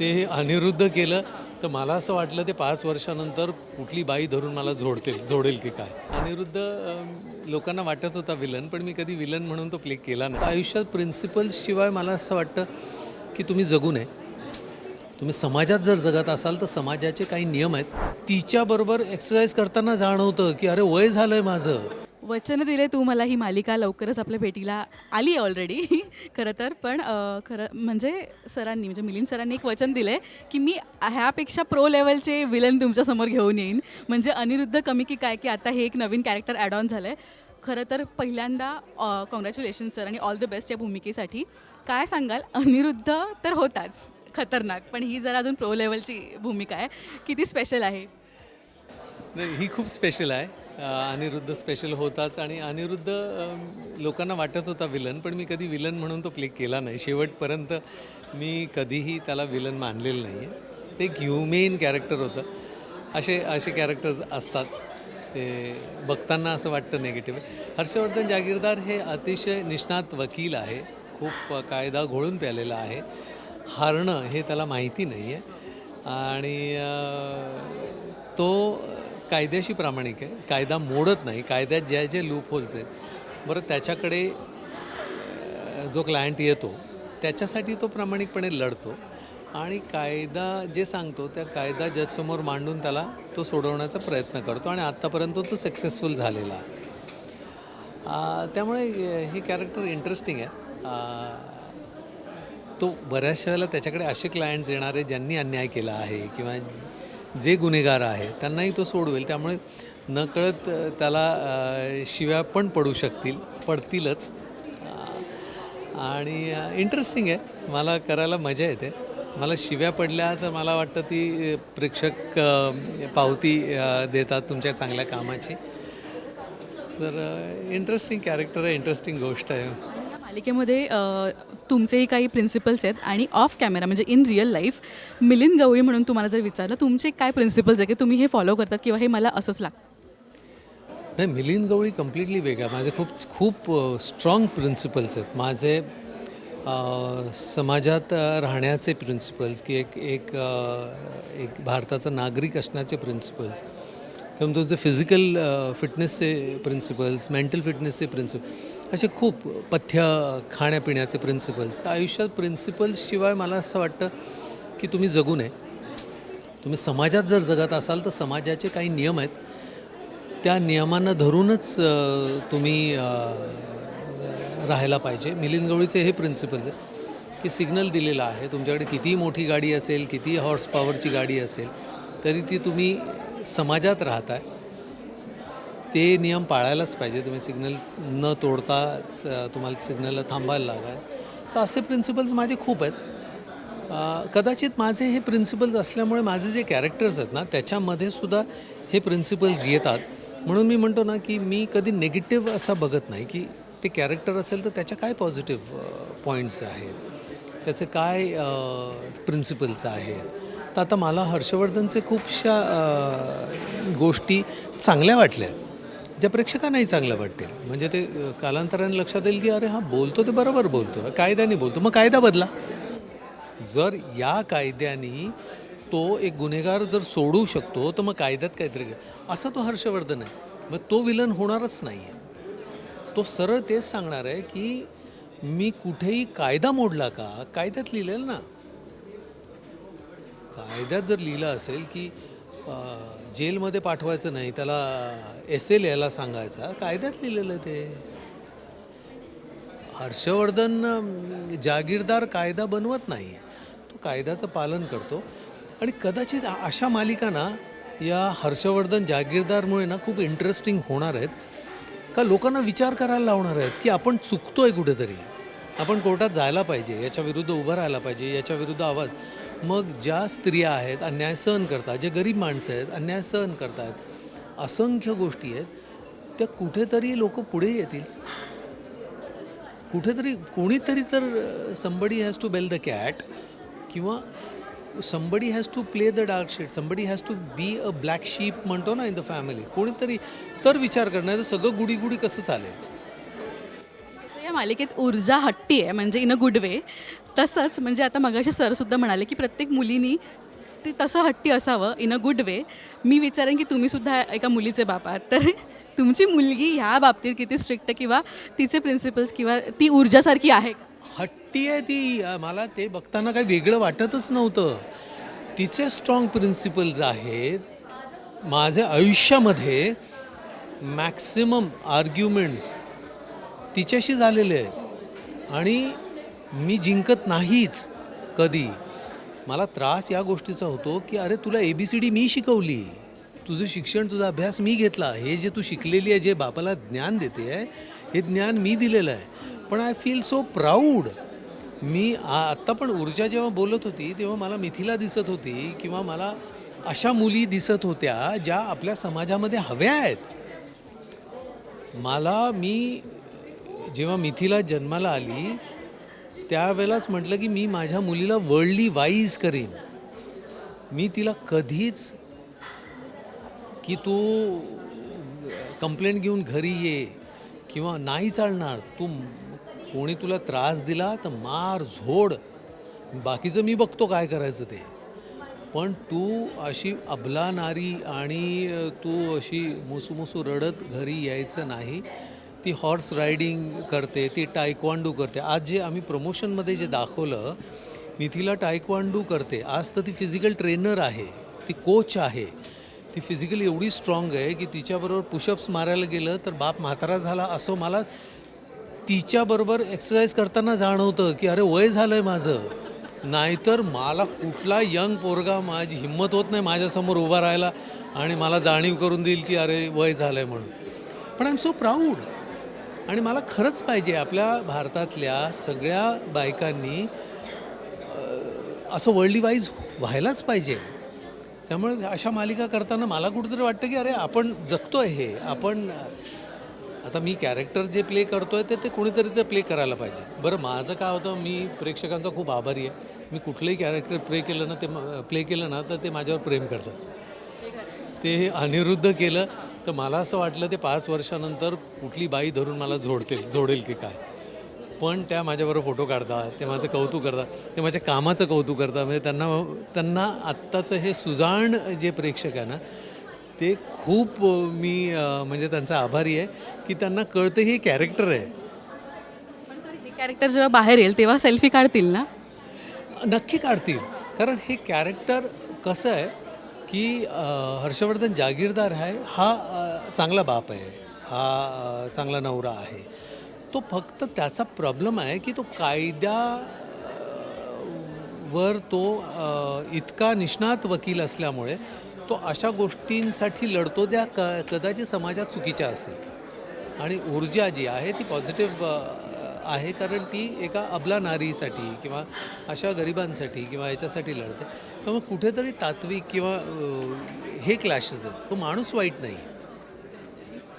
ते अनिरुद्ध केलं. तर मला असं वाटलं ते पाच वर्षानंतर कुठली बाई धरून मला जोडतील जोडेल की काय? अनिरुद्ध लोकांना वाटत होता विलन पण मी कधी विलन म्हणून तो प्ले केला नाही. आयुष्यात प्रिन्सिपल्सशिवाय मला असं वाटतं की तुम्ही जगू नये. तुम्ही समाजात जर जगत असाल तर समाजाचे काही नियम आहेत. तिच्याबरोबर एक्सरसाइज करताना जाणवतं की अरे वय झालं आहे माझं. वचन दिले तू मला ही मालिका लवकरच आपल्या भेटीला आली आहे ऑलरेडी खरं तर पण खरं म्हणजे सरांनी म्हणजे मिलिंद सरांनी एक वचन दिलं आहे की मी ह्यापेक्षा प्रो लेवलचे विलन तुमच्यासमोर घेऊन येईन. म्हणजे अनिरुद्ध कमी की काय की आता हे एक नवीन कॅरेक्टर ॲड ऑन झालं आहे खरं तर पहिल्यांदा कॉंग्रॅच्युलेशन सर आणि ऑल द बेस्ट या भूमिकेसाठी. काय सांगाल? अनिरुद्ध तर होताच खतरनाक पण ही जरा अजून प्रो लेवलची भूमिका आहे. किती स्पेशल आहे? ही खूप स्पेशल आहे. अनिरुद्ध स्पेशल होताच आणि अनिरुद्ध लोकांना वाटत होता विलन पण मी कधी विलन म्हणून तो प्ले केला नाही. शेवटपर्यंत मी कधीही त्याला विलन मानलेलं नाही आहे ते एक ह्युमेन कॅरेक्टर होतं. असे असे कॅरेक्टर्स असतात. ते बघताना असं वाटतं नेगेटिव्ह हर्षवर्धन जागीरदार हे अतिशय निष्णात वकील आहे. खूप कायदा घोळून प्यालेला आहे. हारणं हे त्याला माहिती नाही आहे आणि तो कायद्याशी प्रामाणिक आहे. कायदा मोडत नाही. कायद्यात ज्या ज्या लूप होल्स आहेत. बरं त्याच्याकडे जो क्लायंट येतो त्याच्यासाठी तो प्रामाणिकपणे लढतो. आणि कायदा जे सांगतो त्या कायदा जजसमोर मांडून त्याला तो सोडवण्याचा प्रयत्न करतो. आणि आत्तापर्यंत तो सक्सेसफुल झालेला आहे. त्यामुळे हे कॅरेक्टर इंटरेस्टिंग आहे. तो बऱ्याचशा वेळेला त्याच्याकडे असे क्लायंट्स येणार आहे ज्यांनी अन्याय केला आहे किंवा जे गुन्हेगार आहे त्यांनाही तो सोडवेल. त्यामुळे नकळत त्याला शिव्या पण पडू शकतील पडतीलच. आणि इंटरेस्टिंग आहे. मला करायला मजा येते. मला शिव्या पडल्या तर मला वाटतं ती प्रेक्षक पावती देतात तुमच्या चांगल्या कामाची. तर इंटरेस्टिंग कॅरेक्टर आहे इंटरेस्टिंग गोष्ट आहे. या मालिकेमध्ये तुमचेही काही प्रिन्सिपल्स आहेत आणि ऑफ कॅमेरा म्हणजे in real life Milind Gawali म्हणून तुम्हाला जर विचारलं तुमचे काय प्रिन्सिपल्स आहे की तुम्ही हे फॉलो करतात किंवा हे मला असंच लागतं? नाही मिलिंद गवळी कम्प्लिटली वेगळा. माझे खूप खूप स्ट्रॉंग प्रिन्सिपल्स आहेत. माझे समाजात राहण्याचे प्रिन्सिपल्स की एक एक एक भारताचा नागरिक असण्याचे प्रिन्सिपल्स किंवा तुमचे फिजिकल फिटनेसचे प्रिन्सिपल्स मेंटल फिटनेसचे प्रिन्सिपल असे खूप पथ्य खाण्यापिण्याचे प्रिन्सिपल्स आयुष्यात प्रिन्सिपल्सशिवाय मला असं वाटतं की तुम्ही जगू नये तुम्ही समाजात जर जगत असाल तर समाजाचे काही नियम आहेत. त्या नियमांना धरूनच तुम्ही राहायला पाहिजे. मिलिंद गवळीचे हे प्रिन्सिपल्स आहे की सिग्नल दिलेला आहे. तुमच्याकडे कितीही मोठी गाडी असेल कितीही हॉर्स पॉवरची गाडी असेल तरी ती तुम्ही समाजात राहत आहे. ते नियम पाळायलाच पाहिजे. तुम्ही सिग्नल न तोडता स- तुम्हाला सिग्नलला थांबायला लागाय. तर असे प्रिन्सिपल्स माझे खूप आहेत. कदाचित माझे हे प्रिन्सिपल्स असल्यामुळे माझे जे कॅरेक्टर्स आहेत ना त्याच्यामध्ये सुद्धा हे प्रिन्सिपल्स येतात. म्हणून मी म्हणतो ना की मी कधी निगेटिव्ह असा बघत नाही की ते कॅरेक्टर असेल तर त्याच्या काय पॉझिटिव्ह पॉईंट्स आहेत? त्याचे काय प्रिन्सिपल्स आहेत? तर आता मला हर्षवर्धनचे खूपशा गोष्टी चांगल्या वाटल्या. ज्या प्रेक्षकांनाही चांगल्या वाटतील. म्हणजे ते कालांतराने लक्षात येईल की अरे हा बोलतो ते बरोबर बोलतो. कायद्याने बोलतो. मग कायदा बदला. जर या कायद्याने तो एक गुन्हेगार जर सोडू शकतो तर मग कायद्यात काहीतरी घ्या असं तो हर्षवर्धन आहे. मग तो विलन होणारच नाही आहे तो सरळ तेच सांगणार आहे की मी कुठेही कायदा मोडला का कायद्यात लिहिलेलं ना कायद्यात जर लिहिलं असेल की जेलमध्ये पाठवायचं नाही त्याला एस एल यायला सांगायचा कायद्यात लिहिलेलं ते. हर्षवर्धन जागीरदार कायदा बनवत नाही. तो कायद्याचं पालन करतो. आणि कदाचित अशा मालिका ना या हर्षवर्धन जागीरदारमुळे ना खूप इंटरेस्टिंग होणार आहेत. का लोकांना विचार करायला लावणार आहेत की आपण चुकतो आहे कुठेतरी. आपण कोर्टात जायला पाहिजे याच्या विरुद्ध उभं राहायला पाहिजे याच्या विरुद्ध आवाज. मग ज्या स्त्रिया आहेत अन्याय सहन करतात जे गरीब माणसं आहेत अन्याय सहन करतात असंख्य गोष्टी आहेत त्या कुठेतरी लोक पुढे येतील. कुठेतरी कोणीतरी तर somebody has to bell the cat किंवा somebody has to play the dark shade somebody has to be a black sheep म्हणतो ना इन द फॅमिली कोणीतरी तर विचार करणार सगळं गुडी गुडी कसं चालेल? मालिकेत ऊर्जा हट्टी आहे म्हणजे इन अ गुड वे तसंच म्हणजे आता मगाशी सरसुद्धा म्हणाले की प्रत्येक मुलीनी ती तसं हट्टी असावं इन अ गुड वे मी विचारेन की तुम्हीसुद्धा एका मुलीचे बाप आहात. तर तुमची मुलगी ह्या बाबतीत किती स्ट्रिक्ट किंवा तिचे प्रिन्सिपल्स किंवा ती ऊर्जासारखी आहे हट्टी आहे ती. मला ते बघताना काही वेगळं वाटतच नव्हतं. तिचे स्ट्रॉंग प्रिन्सिपल्स आहेत. माझ्या आयुष्यामध्ये मॅक्सिमम आर्ग्युमेंट्स तिच्याशी झालेले आहेत. आणि मी जिंकत नाहीच कधी. मला त्रास या गोष्टीचा होतो की अरे तुला ए बी सी डी मी शिकवली. तुझं शिक्षण तुझा अभ्यास मी घेतला. हे जे तू शिकलेली आहे जे बापाला ज्ञान देते आहे हे ज्ञान मी दिलेलं आहे. पण आय फील सो प्राऊड मी आत्ता पण ऊर्जा जेव्हा बोलत होती तेव्हा मला मिथिला दिसत होती किंवा मला अशा मुली दिसत होत्या ज्या आपल्या समाजामध्ये हव्या आहेत. मला मी जेव्हा मिथिला जन्माला आली त्यावेळेलाच म्हटलं की मी माझ्या मुलीला वर्ल्डली वाईज करीन. मी तिला कधीच की तू कंप्लेंट घेऊन घरी ये किंवा नाही चालणार तू कोणी तुला त्रास दिला तर मार झोड. बाकीचं मी बघतो काय करायचं ते. पण तू अशी अबला नारी आणि तू अशी मुसूमुसू रडत घरी यायचं नाही. ती हॉर्स रायडिंग करते ती टायक्वांडू करते. आज जे आम्ही प्रमोशनमध्ये जे दाखवलं मिथिला टायक्वांडू करते. आज तर ती फिजिकल ट्रेनर आहे ती कोच आहे. ती फिजिकली एवढी स्ट्रॉंग आहे की तिच्याबरोबर पुशअप्स मारायला गेलं तर बाप म्हातारा झाला असं मला तिच्याबरोबर एक्सरसाइज करताना जाणवतं की अरे वय झालं आहे माझं. नाहीतर मला कुठला यंग पोरगा माझी हिंमत होत नाही माझ्यासमोर उभा राहायला आणि मला जाणीव करून देईल की अरे वय झालं आहे म्हणून. पण आय एम सो प्राऊड आणि मला खरंच पाहिजे आपल्या भारतातल्या सगळ्या बायकांनी असं वर्ल्ड वाईज व्हायलाच पाहिजे. त्यामुळे अशा मालिका करताना मला कुठेतरी वाटतं की अरे आपण जगतो आहे हे. आपण आता मी कॅरेक्टर जे प्ले करतोय ते ते कोणीतरी ते प्ले करायला पाहिजे. बरं माझं काय होतं मी प्रेक्षकांचा खूप आभारी आहे. मी कुठलंही कॅरेक्टर प्ले केलं ना ते प्ले केलं ना तर ते माझ्यावर प्रेम करतात. ते अनिरुद्ध केलं. तर मला असं वाटलं ते पाच वर्षानंतर कुठली बाई धरून मला जोडतील जोडेल की काय. पण त्या माझ्याबरोबर फोटो काढतात ते माझं कौतुक करतात ते माझ्या कामाचं कौतुक करतात. म्हणजे त्यांना त्यांना आत्ताचं हे सुजाण जे प्रेक्षक आहे ना ते खूप मी म्हणजे त्यांचा आभारी आहे की त्यांना कळतं हे कॅरेक्टर आहे. हे कॅरेक्टर जेव्हा बाहेर येईल तेव्हा सेल्फी काढतील ना? नक्की काढतील. कारण हे कॅरेक्टर कसं आहे की हर्षवर्धन जागीरदार आहे हा चांगला बाप आहे हा चांगला नवरा आहे. तो फक्त त्याचा प्रॉब्लेम आहे की तो कायद्या वर तो इतका निष्णात वकील असल्यामुळे तो अशा गोष्टींसाठी लढतो त्या क कदाचित समाजात चुकीच्या असेल. आणि ऊर्जा जी आहे ती पॉझिटिव्ह आहे कारण ती एका अबला नारीसाठी किंवा अशा गरिबांसाठी किंवा याच्यासाठी लढते. त्यामुळे कुठेतरी तात्विक किंवा हे क्लॅशेस आहेत. तो माणूस वाईट नाही.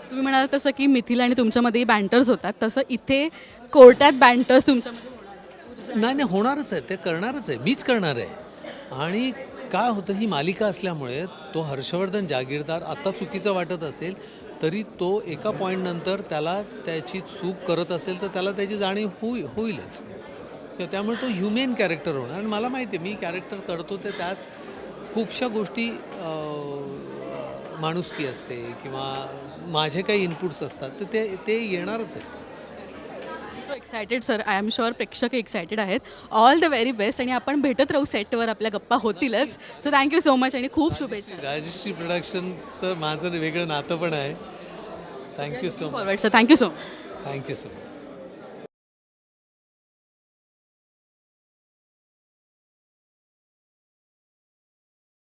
तुम्ही म्हणाल तसं की मिथिला आणि तुमच्यामध्ये बँटर्स होतात. तसं इथे कोर्टात बँटर्स तुमच्यामध्ये. नाही नाही होणारच आहे ते करणारच आहे मीच करणार आहे. आणि काय होतं ही मालिका असल्यामुळे तो हर्षवर्धन जागीरदार आत्ता चुकीचं वाटत असेल तरी तो एका पॉईंटनंतर त्याला त्याची चूक करत असेल तर त्याला त्याची जाणीव होई होईलच. तर त्यामुळे तो ह्युमेन कॅरेक्टर होणार. आणि मला माहिती आहे मी कॅरेक्टर करतो ते त्यात खूपशा गोष्टी माणुसकी असते किंवा माझे काही इनपुट्स असतात तर ते ते येणारच आहेत. Excited sir I am sure प्रेक्षक एक्सायटेड आहेत. ऑल द व्हेरी बेस्ट आणि आपण भेटत राहू सेटवर आपल्या गप्पा होतीलच. So thank you so much आणि खूप शुभेच्छा. राजश्री प्रोडक्शन तर माझं वेगळं नातं पण आहे. Thank you so much forward sir thank you so much thank you so much